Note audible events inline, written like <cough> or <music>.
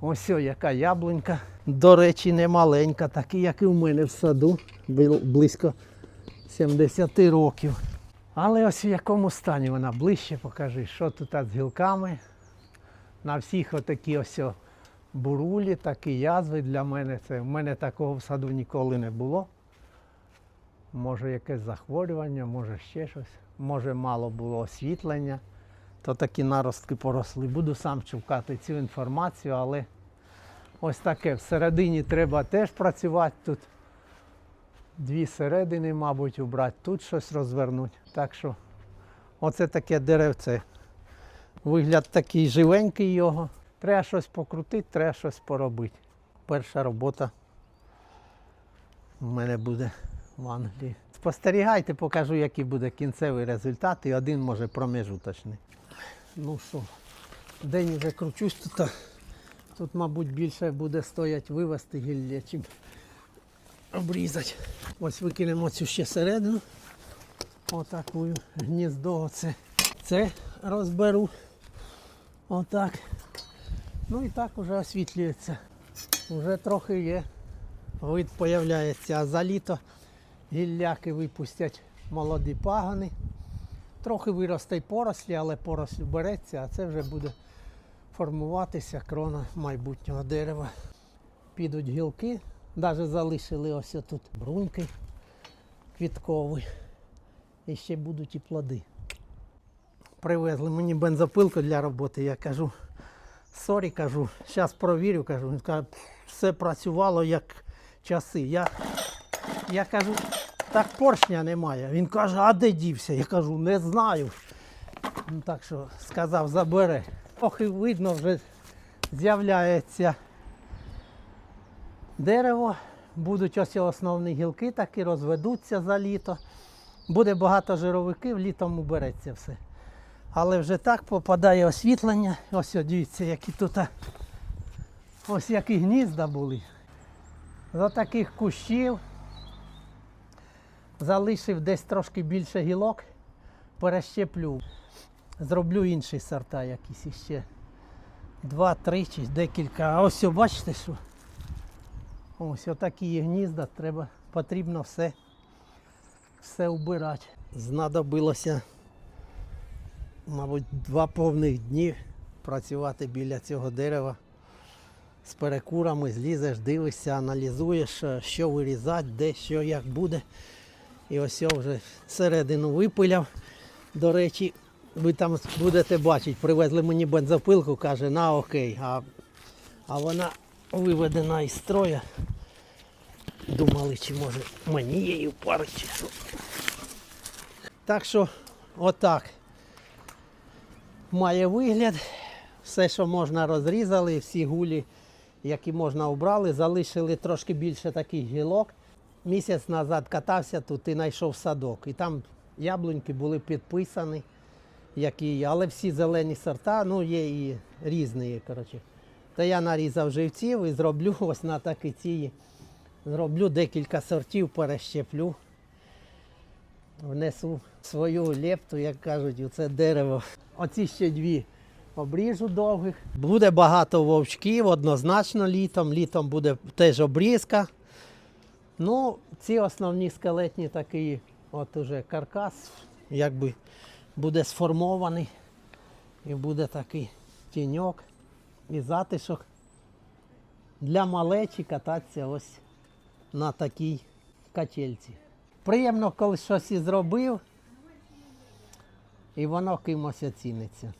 Ось о, яка яблунька. До речі, не маленька, така, як і в мене в саду, близько 70 років. Але ось в якому стані вона ближче покажи, що тут з гілками. На всіх отакі ось бурулі, такі язви для мене. Це в мене такого в саду ніколи не було. Може якесь захворювання, може ще щось. Може мало було освітлення, то такі наростки поросли. Буду сам шукати цю інформацію, але ось таке. Всередині треба теж працювати тут. Дві середини, мабуть, убрати, тут щось розвернути. Так що оце таке деревце. Вигляд такий живенький його. Треба щось покрутити, треба щось поробити. Перша робота в мене буде в Англії. Спостерігайте, покажу, який буде кінцевий результат, і один може промежуточний. Ну що, день вже кручусь тут. Тут, мабуть, більше буде стоять вивести гілля, чим обрізати. Ось викинемо цю ще середину. Отаку гніздо оце. Це розберу. Отак. Ну і так уже освітлюється. Уже трохи є. Вид появляється, а за літо гілляки випустять молоді пагани. Трохи виросте й порослі, але поросль береться, а це вже буде формуватися крона майбутнього дерева. Підуть гілки, навіть залишили ось тут бруньки квіткові. І ще будуть і плоди. Привезли мені бензопилку для роботи. Я кажу, сорі, кажу, зараз провірю, кажу. Все працювало як часи. Я, я кажу, так поршня немає. Він каже, а де дівся? Я кажу, не знаю. Ну, так що сказав, забере. Трохи видно, вже з'являється дерево. Будуть ось основні гілки, такі розведуться за літо. Буде багато жировиків, літом убереться все. Але вже так попадає освітлення. Ось дивіться, які тут ось які гнізда були. З таких кущів залишив десь трошки більше гілок, перещеплю. Зроблю інші сорта якісь іще. Два, три чи декілька. А ось бачите що? Ось отакі є гнізда, треба, потрібно все, все убирати. Знадобилося, мабуть, два повних дні працювати біля цього дерева. З перекурами злізеш, дивишся, аналізуєш, що вирізати, де, що, як буде. І ось я вже середину випиляв. До речі, ви там будете бачити, привезли мені бензопилку, каже, на окей. А, а вона виведена із строя. Думали, чи може мені її впарити, чи що. Так що, отак має вигляд. Все, що можна, розрізали, всі гулі, які можна обрали, залишили трошки більше таких гілок. Місяць назад катався тут і знайшов садок. І там яблуньки були підписані, які, але всі зелені сорта, ну є і різні. Коротше. Та я нарізав живців і зроблю <laughs> ось на такі ці. Зроблю декілька сортів, перещеплю. Внесу свою лепту, як кажуть, у це дерево. Оці ще дві обріжу довгих. Буде багато вовчків, однозначно літом. Літом буде теж обрізка. Ну, ці основні скелетні такі, от уже каркас, якби буде сформований. І буде такий тіньок і затишок. Для малечі кататися ось на такій качельці. Приємно, коли щось і зробив, і воно кимось оціниться.